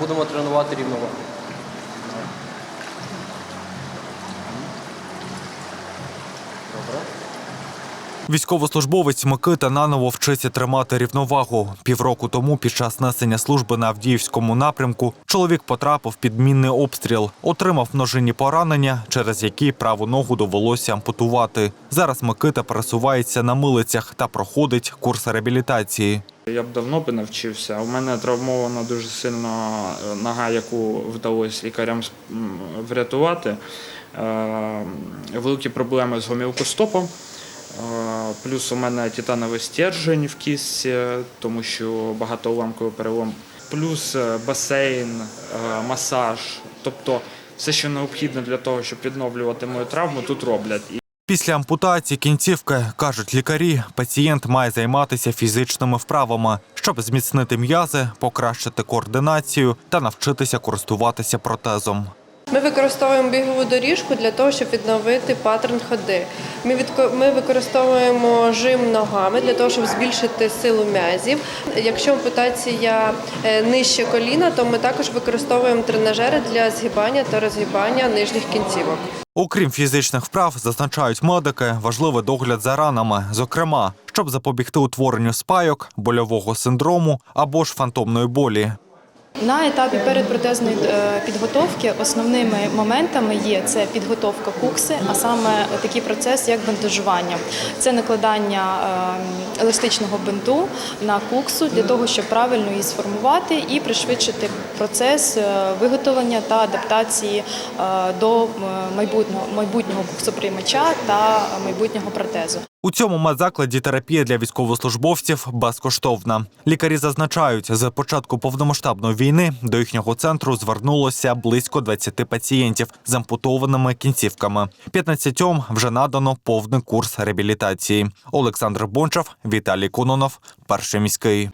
Будемо тренувати рівновагу. Військовослужбовець Микита наново вчиться тримати рівновагу. Півроку тому, під час несення служби на Авдіївському напрямку, чоловік потрапив під мінний обстріл, отримав множинні поранення, через які праву ногу довелося ампутувати. Зараз Микита пересувається на милицях та проходить курс реабілітації. Я б давно би навчився. У мене травмована дуже сильно е, нога, яку вдалося лікарям врятувати. Е, Великі проблеми з гомілкостопом. Е, Плюс у мене титановий стержень в кістці, тому що багатоуламковий перелом. Плюс е, басейн, е, масаж. Тобто все, що необхідно для того, щоб відновлювати мою травму, тут роблять. Після ампутації кінцівки, кажуть лікарі, пацієнт має займатися фізичними вправами, щоб зміцнити м'язи, покращити координацію та навчитися користуватися протезом. Ми використовуємо бігову доріжку для того, щоб відновити паттерн ходи. Ми, відко- ми використовуємо жим ногами для того, щоб збільшити силу м'язів. Якщо ампутація е, нижче коліна, то ми також використовуємо тренажери для згибання та розгибання нижніх кінцівок. Окрім фізичних вправ, зазначають медики, важливий догляд за ранами, зокрема, щоб запобігти утворенню спайок, больового синдрому або ж фантомної болі. На етапі передпротезної е, підготовки основними моментами є це підготовка кукси, а саме такий процес, як бандажування. Це накладання е, еластичного бинту на куксу для того, щоб правильно її сформувати і пришвидшити процес е, виготовлення та адаптації до майбутнього майбутнього куксоприймача та майбутнього протезу. У цьому медзакладі терапія для військовослужбовців безкоштовна. Лікарі зазначають, з початку повномасштабної війни до їхнього центру звернулося близько 20 пацієнтів з ампутованими кінцівками. 15 вже надано повний курс реабілітації. Олександр Бончав, Віталій Кононов, перший міський.